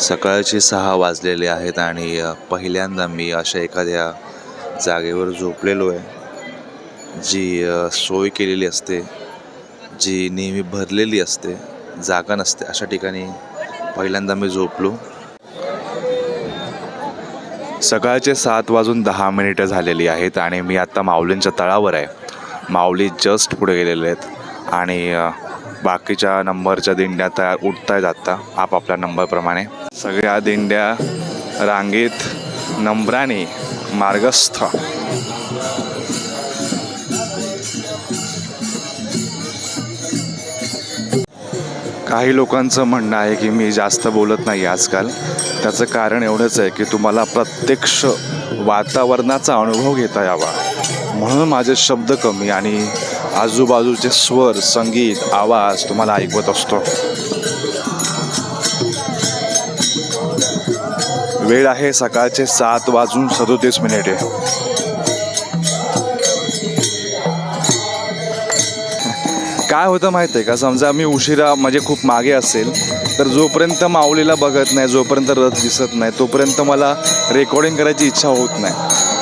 सकाळचे सहा वाजलेले आहेत आणि पहिल्यांदा मी अशा एखाद्या जागेवर झोपलेलो आहे जी सोय केलेली असते जी नेहमी भरलेली असते जागा नसते अशा ठिकाणी पहिल्यांदा मी झोपलो. सकाळचे सात वाजून दहा मिनिटं झालेली आहेत आणि मी आत्ता माऊलींच्या तळावर आहे. माऊली जस्ट पुढे गेलेले आहेत आणि बाकीच्या नंबरच्या दिंड्या तयार उठत आहेत आत्ता आपापल्या नंबरप्रमाणे. सगळ्या दिंड्या रांगेत नंबराने मार्गस्थ. काही लोकांचं म्हणणं आहे की मी जास्त बोलत नाही आजकाल. त्याचं कारण एवढंच आहे की तुम्हाला प्रत्यक्ष वातावरणाचा अनुभव घेता यावा. म्हणून माझे शब्द कमी आणि आजूबाजूचे स्वर संगीत आवाज तुम्हाला ऐकवत असतो. वेळ आहे सकाळचे सात वाजून सदोतीस मिनिटे. काय होतं माहिती आहे का? समजा मी उशिरा म्हणजे खूप मागे असेल तर जोपर्यंत माऊलीला बघत नाही जोपर्यंत रथ दिसत नाही तोपर्यंत मला रेकॉर्डिंग करायची इच्छा होत नाही.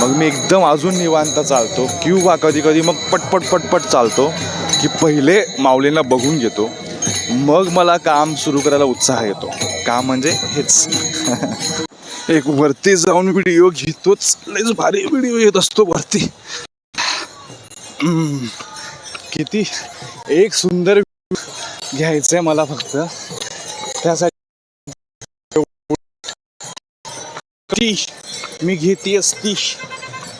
मग मी एकदम अजून निवांत चालतो. किंवा कधी कधी मग पटपट पटपट चालतो की पहिले माऊलींना बघून घेतो. मग मला काम सुरू करायला उत्साह येतो. काम म्हणजे हेच. एक वरती जाऊन व्हिडिओ घेतोच. लयच भारी व्हिडिओ येत असतो वरती. किती? एक सुंदर घ्यायचंय मला फक्त. त्यासाठी मी घेती असती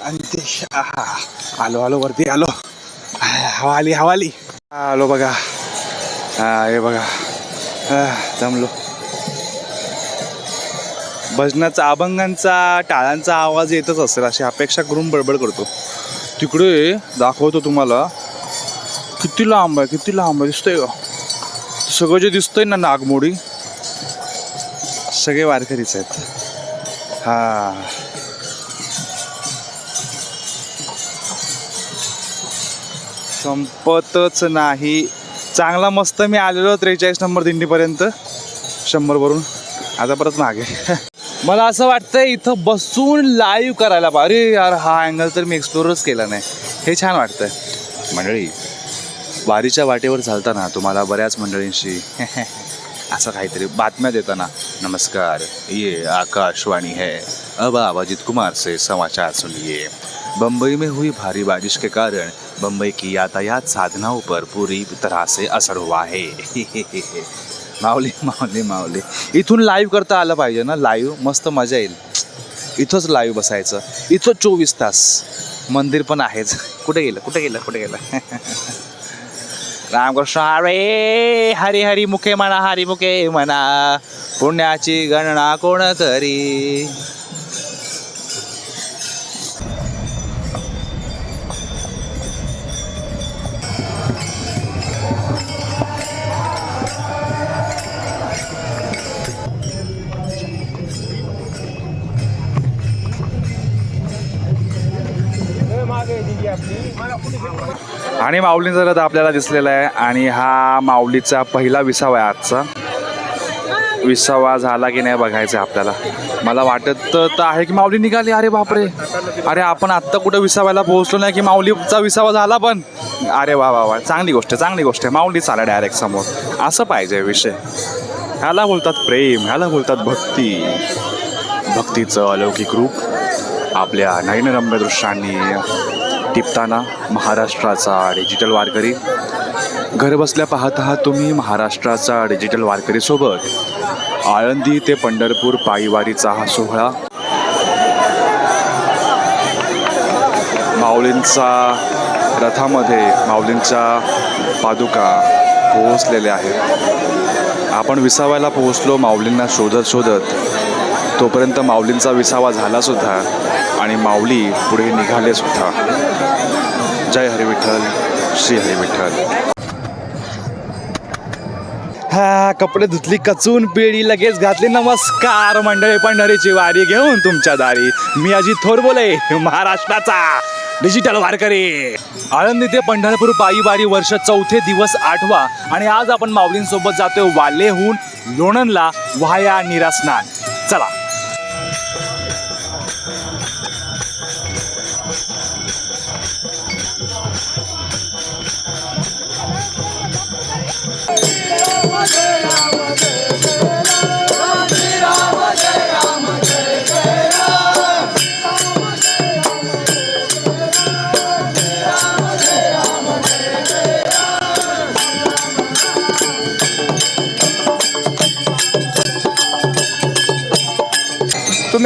आणि ते आहा आलो आलो वरती आलो. हवाली हवा आली हवा आली आलो बघा. हा हे बघा. दमलो जमलो भजनाचा अभंगांचा टाळांचा आवाज येतच असेल अशी अपेक्षा करून बडबड करतो. तिकडे दाखवतो तुम्हाला. किती लांब आहे किती लांब आहे दिसतंय का सगळं जे दिसतंय ना नागमोडी सगळे वारकरीच आहेत. हा. संपतच नाही. चांगला मस्त मी आलेलो त्रेचाळीस नंबर दिंडीपर्यंत. शंभरवरून आता परत मागे. मला असं वाटतंय इथं बसून लाईव्ह करायला पा अरे यार हा अँगल तर मी एक्सप्लोरच केला नाही. हे छान वाटतंय. मंडळी वारीच्या वाटेवर चालताना तुम्हाला बऱ्याच मंडळींशी असं काहीतरी बातम्या देताना नमस्कार. ये आकाशवाणी है. अब आवाजित कुमार से समाचार सुनिए. बम्बई में हुई भारी बारिश के कारण बम्बई की यातायात साधनाओं पर पूरी तरह से असर हुआ है। माऊली माऊली माऊली. इथून लाईव्ह करता आलं पाहिजे ना. लाईव्ह मस्त मजा येईल. इथंच लाईव्ह बसायचं. इथं चोवीस तास. मंदिर पण आहेच. कुठे गेलं? कुठे गेलं? कुठे गेलं? रामकृष्ण अरे हरी हरी मुखे म्हणा हरी मुखे म्हणा. पुण्याची गणना कोण करी? आणि माऊलींचा रथ आपल्याला दिसलेला आहे आणि हा माऊलीचा पहिला विसावा आहे आजचा. विसावा झाला की नाही बघायचं आहे आपल्याला. मला वाटत तर आहे की माऊली निघाली. अरे बापरे. अरे आपण आत्ता कुठं विसाव्याला पोहोचलो नाही की माऊलीचा विसावा झाला पण. अरे वा वा वा. चांगली गोष्ट आहे चांगली गोष्ट आहे. माऊली चाला डायरेक्ट समोर. असं पाहिजे विषय. ह्याला बोलतात प्रेम ह्याला बोलतात भक्ती. भक्तीचं अलौकिक रूप आपल्या नयनरम्य दृश्यांनी टिपताना महाराष्ट्राचा डिजिटल वारकरी. घरबसल्या पाहत आहात तुम्ही महाराष्ट्राचा डिजिटल वारकरीसोबत आळंदी ते पंढरपूर पायीवारीचा हा सोहळा. माऊलींचा रथामध्ये माऊलींच्या पादुका पोहोचलेल्या आहेत. आपण विसाव्याला पोहोचलो माऊलींना शोधत शोधत. तोपर्यंत माऊलींचा विसावा झाला सुद्धा आणि माऊली पुढे निघाले सुद्धा. जय हरी विठ्ठल श्री हरी विठ्ठल. हा कपडे धुतली कचून पेढी लगेच घातली. नमस्कार मंडळी पंढरीची वारी घेऊन तुमच्या दारी. मी अजित थोर बोले महाराष्ट्राचा डिजिटल वारकरी. आळंदी ते पंढरपूर पायी वारी वर्ष चौथे दिवस आठवा. आणि आज आपण माऊलींसोबत जातोय वालेहून लोणंदला. वाया निरा चला.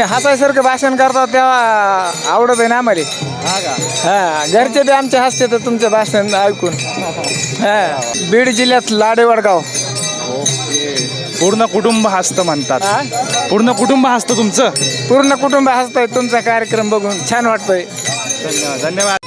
हसायसारखं भाषण करता तेव्हा आवडत आहे ना आम्हाला. हा घरचे बी आमचे हसते तर तुमचं भाषण ऐकून. हा बीड जिल्ह्यात लाडेवडगाव पूर्ण कुटुंब हसतं म्हणतात. पूर्ण कुटुंब हसतं तुमचं? पूर्ण कुटुंब हसतंय तुमचा कार्यक्रम बघून छान वाटतंय. धन्यवाद. धन्यवाद.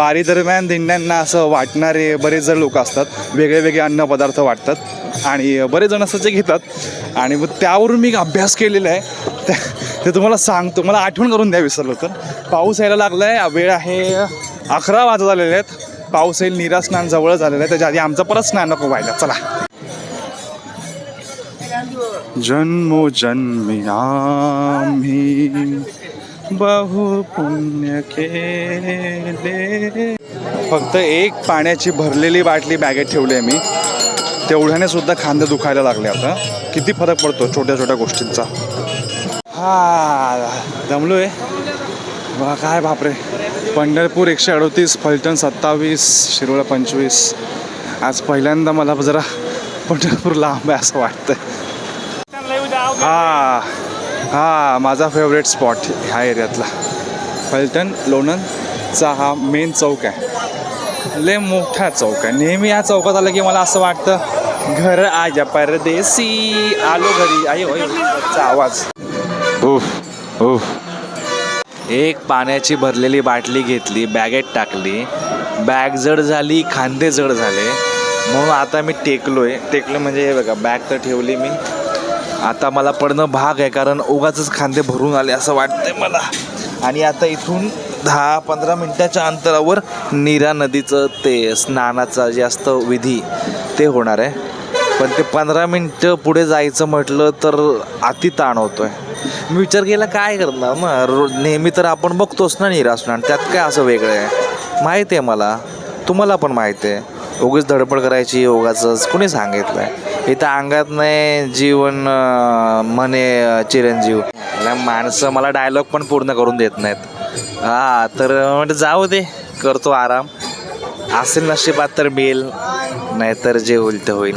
अ, वारी दरम्यान दिंड्यांना असं वाटणारे बरेच जण लोक असतात. वेगळे वेगळे अन्नपदार्थ वाटतात. आणि बरेच जण असं जे घेतात. आणि मग त्यावरून मी एक अभ्यास केलेला आहे. त्या- ते तुम्हाला सांगतो. मला आठवण करून द्या विसरलो तर पाऊस यायला लागला आहे वेळ आहे अकरा वाजत आलेले आहेत. पाऊस येईल निरा स्नान जवळ झालेलं आहे. त्याच्या आधी आमचं परत स्नान नको व्हायला. चला. जन्मो जन्मी आम्ही बहु पुण्य केले फक्त एक पाण्याची भरलेली बाटली बॅगेत ठेवली आहे मी. तेवढ्याने सुद्धा खांदे दुखायला लागले आता. किती फरक पडतो छोट्या छोट्या गोष्टींचा. हा दमलोय. वा काय बापरे. पंढरपूर एकशे अडोतीस फलटण सत्तावीस शिरोळा पंचवीस. आज पहिल्यांदा मला जरा पंढरपूर लांब आहे असं वाटतं हा हा. माझा फेवरेट स्पॉट ह्या एरियातला. फलटण लोणंदचा हा मेन चौक आहे. लय मोठा चौक आहे. नेहमी या चौकात आलं की मला असं वाटतं घर आजा परदेसी. आलो घरी. आई होय चा आवाज. उफ उफ. एक पाण्याची भरलेली बाटली घेतली बॅगेत टाकली. बॅग जड झाली खांदे जड झाले. म्हणून आता मी टेकलो आहे टेकलो म्हणजे हे बघा बॅग तर ठेवली मी. आता मला पडणं भाग आहे कारण उगाच खांदे भरून आले असं वाटतंय मला. आणि आता इथून दहा पंधरा मिनटाच्या अंतरावर नीरा नदीचं ते स्नानाचा जे असतं विधी ते होणार आहे. पण ते पंधरा मिनटं पुढे जायचं म्हटलं तर अति ताण होतो आहे मी विचार केला काय करणार ना? रो नेहमी तर आपण बघतोच ना नीरा स्नान. त्यात काय असं वेगळं आहे? माहिती आहे मला. तुम्हाला पण माहिती आहे. उगीच धडपड करायची योगाचंच कुणी सांगितलं आहे इथं अंगात नाही जीवन म्हणे चिरंजीव. माणसं मला डायलॉग पण पूर्ण करून देत नाहीत. हा तर म्हणजे जाऊ दे करतो आराम. असेल नशिबात तर मिळेल नाहीतर जे होईल ते होईल.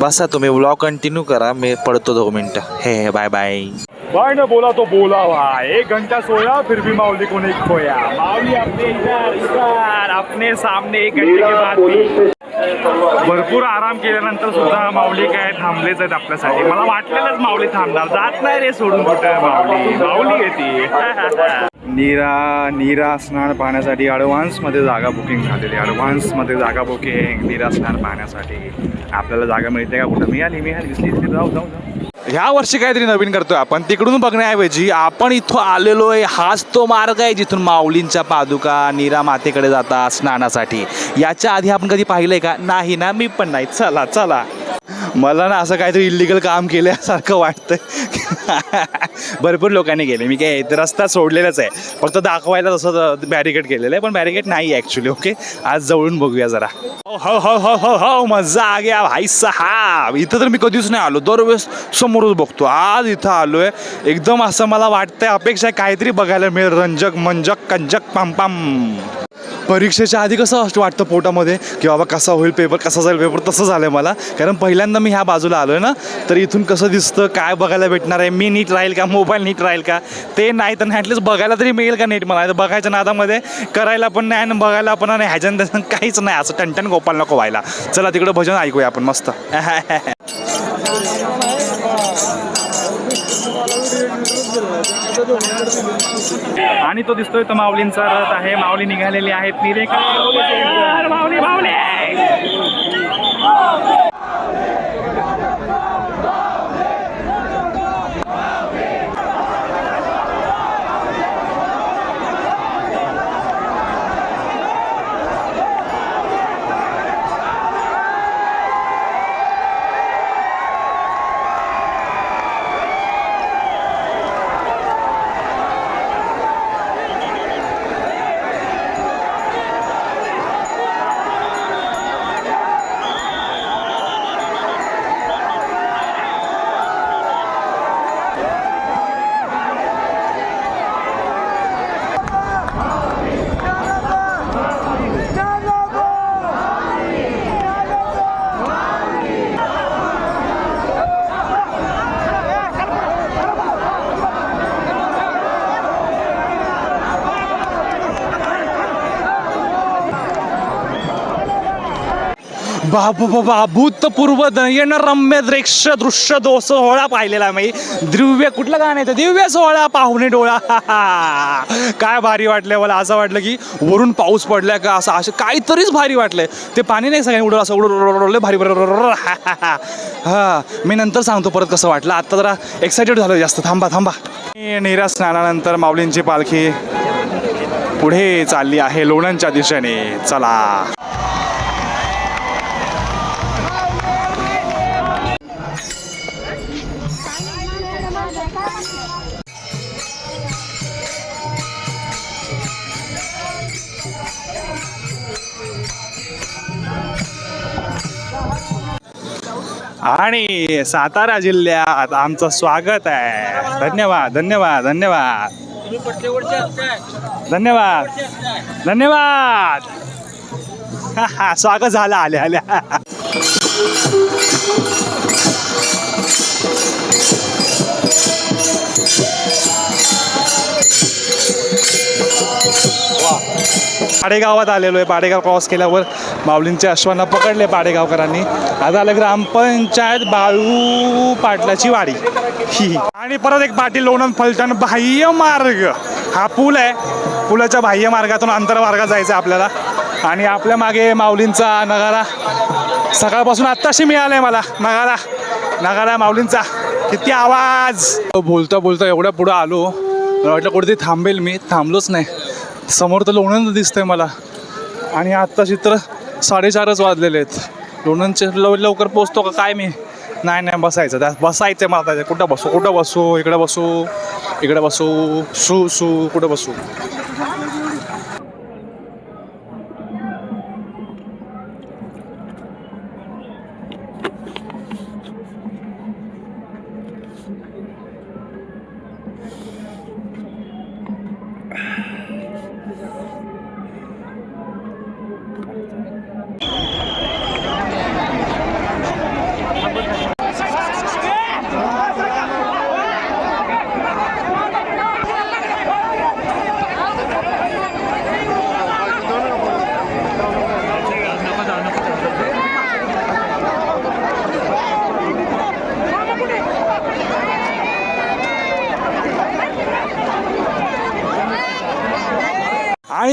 बसा तुम्ही ब्लॉग कंटिन्यू करा मी पडतो दोन मिनटं. हे हे बाय बाय बाय ना बोला तो बोला एक घंटा सोया फिर भी माउली को नहीं खोया. माउली अपने इधर इधर. अपने सामने एक घंटे के बाद भरपूर आराम केल्यानंतर सुद्धा माऊली काय थांबलेच आहेत आपल्यासाठी. मला वाटलेलंच माऊली थांबणार. जात नाही रे सोडून कुठं माऊली? माऊली येते नीरा नीरा स्नान पाहण्यासाठी ॲडव्हान्समध्ये जागा बुकिंग झालेली ॲडव्हान्समध्ये जागा बुकिंग नीरा स्नान पाहण्यासाठी. आपल्याला जागा मिळते का कुठं? मिळाली मिळाली. दिसली दिसली. जाऊ जाऊ जाऊ. ह्या वर्षी काहीतरी नवीन करतोय आपण. तिकडून बघण्याऐवजी आपण इथं आलेलो आहे हाच तो मार्ग आहे जिथून माऊलींच्या पादुका नीरा मातेकडे जातात स्नानासाठी. याच्या आधी आपण कधी पाहिलंय का? नाही ना मी पण नाही. चला चला. मला ना असं काहीतरी इलिगल काम केल्यासारखं वाटतंय. भरपूर लोकांनी केले मी काय रस्ता सोडलेलाच आहे. फक्त दाखवायला तसं बॅरिकेड केलेलं आहे पण बॅरिकेड नाही ॲक्च्युली ओके आज जवळून बघूया जरा. हो हो हो हो हो हो मजा आ गया भाई साहब. इथं तर मी कधीच नाही आलो. दरवेळेस समोरच बघतो. आज इथं आलो आहे एकदम असं मला वाटतंय अपेक्षा काहीतरी बघायला मिळेल. रंजक मंजक कंजक पाम पाम. परीक्षेच्या आधी कसं असं वाटतं पोटामध्ये? की बाबा कसा होईल पेपर कसा जाईल पेपर तसं झालं आहे मला. कारण पहिल्यांदा मी ह्या बाजूला आलो आहे ना तर इथून कसं दिसतं काय बघायला भेटणार आहे? मी नीट राहील का? मोबाईल नीट राहील का? ते नाही तर ॲटलीस्ट बघायला तरी मिळेल का नीट? मला तर बघायच्या नादामध्ये करायला पण नाही आणि बघायला पण नाही ह्याच्यान त्याच्यानं काहीच नाही. असं टनटन गोपाल नको व्हायला. चला तिकडं भजन ऐकूया आपण मस्त. आणि तो दिसतोय तो माऊलींचा रथ आहे. माऊली निघालेली आहेत. निरेखा माऊली माऊली! बाबू बाबा भूतपूर्व नयन रम्य दृश्य दृश्य दो सोहळा पाहिलेला मी. दिव्य कुठलं गाणं येतं दिव्य सोहळा पाहुणे डोळा. काय भारी वाटलं मला. असं वाटलं की वरून पाऊस पडलाय का असं असं काहीतरीच भारी वाटलंय. ते पाणी नाही सगळ्यांनी उडलं असं उडलं उडलं भारी बरं हा. मी नंतर सांगतो परत कसं वाटलं. आत्ता जरा एक्साइटेड झालं जास्त. थांबा थांबा. नीरा स्नानानंतर माऊलींची पालखी पुढे चालली आहे लोणंदच्या दिशेने. चला. आणि सातारा जिल्ह्यात आमचं स्वागत आहे. धन्यवाद धन्यवाद धन्यवाद. धन्यवाद. धन्यवाद. हा, हा, स्वागत झालं आल्या आल्या. पाडेगावात आलेलो आहे. पाडेगाव क्रॉस केल्यावर माऊलींचे अश्वांना पकडले पाडेगावकरांनी. आता आलं ग्रामपंचायत बाळू पाटलाची वाडी. ही आणि परत एक पाटील लोणंद फलटण बाह्य मार्ग. हा पूल आहे. पुलाच्या बाह्य मार्गातून आंतरमार्गात जायचं आहे आपल्याला. आणि आपल्या मागे माऊलींचा नगारा. सकाळपासून आत्ताशी मिळालाय मला. नगारा. नगारा माऊलींचा. किती आवाज. बोलता बोलता एवढ्या पुढं आलो. मला वाटलं कुठेतरी थांबेल मी. थांबलोच नाही. समोर तर लोणंद दिसतंय मला. आणि आत्ता चित्र साडेचारच वाजलेले आहेत. लोणंदचे लव लवकर पोचतो का काय मी? नाही नाही बसायचं. त्या बसायचं मला कुठं बसू? कुठं बसू? इकडे बसू. इकडे बसू. सू सू कुठं बसू?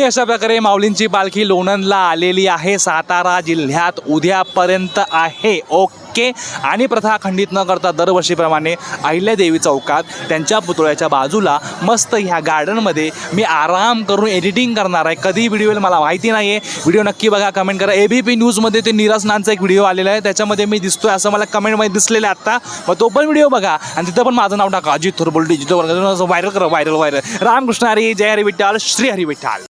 अशा प्रकारे माऊलींची पालखी लोणंदला आलेली आहे? सातारा जिल्ह्यात उद्यापर्यंत आहे. ओके. आणि प्रथा खंडित न करता दरवर्षीप्रमाणे अहिल्यादेवी चौकात त्यांच्या पुतळ्याच्या बाजूला मस्त ह्या गार्डनमध्ये मी आराम करून एडिटिंग करणार आहे. कधी व्हिडिओ येईल मला माहिती नाही आहे व्हिडिओ नक्की बघा कमेंट करा. ए बी पी न्यूजमध्ये ते नीरज नानचा एक व्हिडिओ आलेला आहे. त्याच्यामध्ये मी दिसतोय असं मला कमेंटमध्ये दिसलेलं आहे आत्ता. मग तो पण व्हिडिओ बघा. आणि तिथं पण माझं नाव टाका. अजित थोरबोल डिजिटल व्हायरल करा व्हायरल व्हायरल रामकृष्ण हरी जय हरी विठ्ठल श्री हरी विठ्ठल.